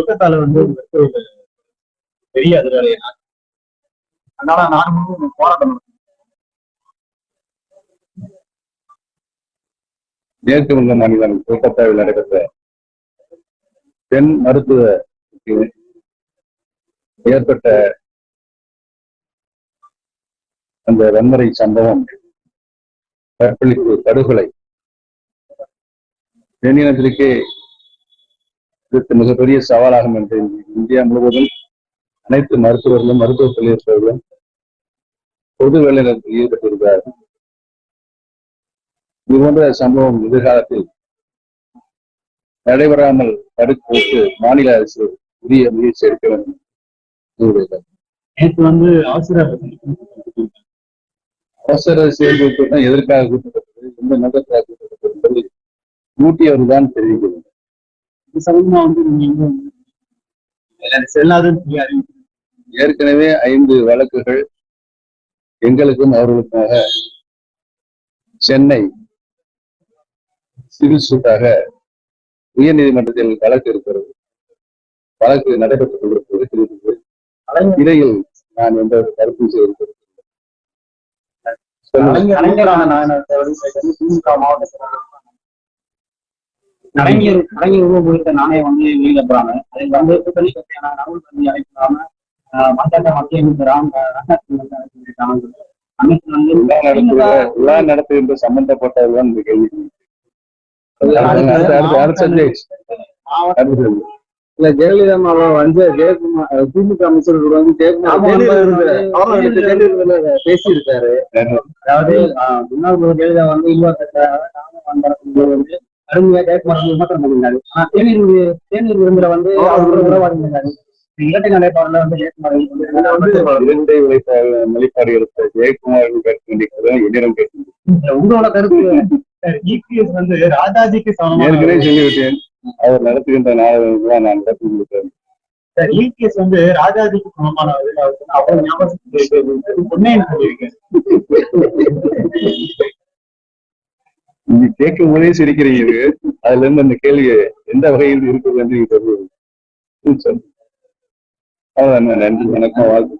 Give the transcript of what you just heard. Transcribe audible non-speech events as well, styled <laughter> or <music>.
கொல்கத்தால வந்து உங்களுக்கு ஒரு பெரிய அதிர்வலை அதனால நானும் போராட்டம் மேற்கு வங்க மாநிலம் கொல்கத்தாவில் நடைபெற்ற பெண் மருத்துவ ஏற்பட்ட அந்த வன்முறை சம்பவம் கற்பழிப்பு படுகொலை பெண்ணினத்திற்கே இது மிகப்பெரிய சவாலாகும் என்று இந்தியா முழுவதும் அனைத்து மருத்துவர்களும் மருத்துவத்தில் இருப்பவர்களும் பொது வேலைநிறுத்தத்தில் ஈடுபட்டிருக்கிறார்கள். இது போன்ற சம்பவம் எதிர்காலத்தில் நடைபெறாமல் தடுப்பதற்கு மாநில அரசு உரிய முயற்சி எடுக்க வேண்டும். நேற்று வந்து அவசர அவசர செயல்கள் கூட்டம் எதற்காக கூட்டப்பட்டது? எந்த நோக்கத்திற்காக கூட்டப்பட்டது என்பதை ஊட்டியவர் தான் தெரிவிக்கிறது. சம்பந்தமா வந்து நீங்க செல்லாதுன்னு ஏற்கனவே ஐந்து வழக்குகள் எங்களுக்கும் அவர்களுக்குமாக சென்னை சிவில் சூட்டாக உயர்நீதிமன்றத்தில் வழக்கு இருக்கிறது. வழக்கு நடைபெற்றுக் தெரிவித்தது இடையில் நான் எந்த ஒரு கருத்தும் செய்திருக்கிறேன் திமுக மாவட்ட கலைஞர் கலைஞர் உருவம் குறித்த நாணயம் வந்து வெளியிட போறாங்க அதில் வந்து கூட்டணி கட்சியான ராகுல் காந்தி அழைக்காம ஆஹ், பாஜக மத்திய அமைச்சர் ராம் ராஜ்நாத் சிங் வந்து அழைச்சிருக்காங்க வந்து விழா விழா நடத்துகின்ற சம்பந்தப்பட்டவர் தான் இந்த கேள்வி. இல்ல ஜெயலலிதா அம்மாவை வந்து ஜெயக்குமார் திமுக அமைச்சர் கூட வந்து ஜெயக்குமார் பேசியிருக்காரு. அதாவது ஆஹ், முன்னாள் ஜெயலலிதா வந்து நாம வந்து அருமையா ஜெயக்குமார் வந்து விமர்சனம் பண்ணியிருந்தாரு. ஆனா தேநீர் தேநீர் விருந்துல வந்து அவர் ஒரு உறவாடி இருந்தாரு. இரட்டை நிலைப்பாடுல வந்து ஜெயக்குமார் உழைப்பாளர் நிலைப்பாடு எடுத்த ஜெயக்குமார் கேட்க வேண்டிய என்னிடம் கேட்க உங்களோட கருத்து இபிஎஸ் <laughs> வந்து ராஜாஜிக்கு ஏற்கனவே சமமான சொல்லிவிட்டேன். அவர் நடத்துகின்ற நாடகங்கள் தான் நான் நடத்தி கொடுத்தேன் இபிஎஸ் வந்து ராஜாஜிக்கு சமமானவர் அவ்வளவு ஞாபகம் சொல்லியிருக்கேன். <laughs> நீங்க கேட்கும் போதே சிரிக்கிறீங்க. அதுல இருந்து அந்த கேள்வி எந்த வகையில் இருக்குது என்று சொல்லுவது நன்றி. வணக்கம். வாழ்த்து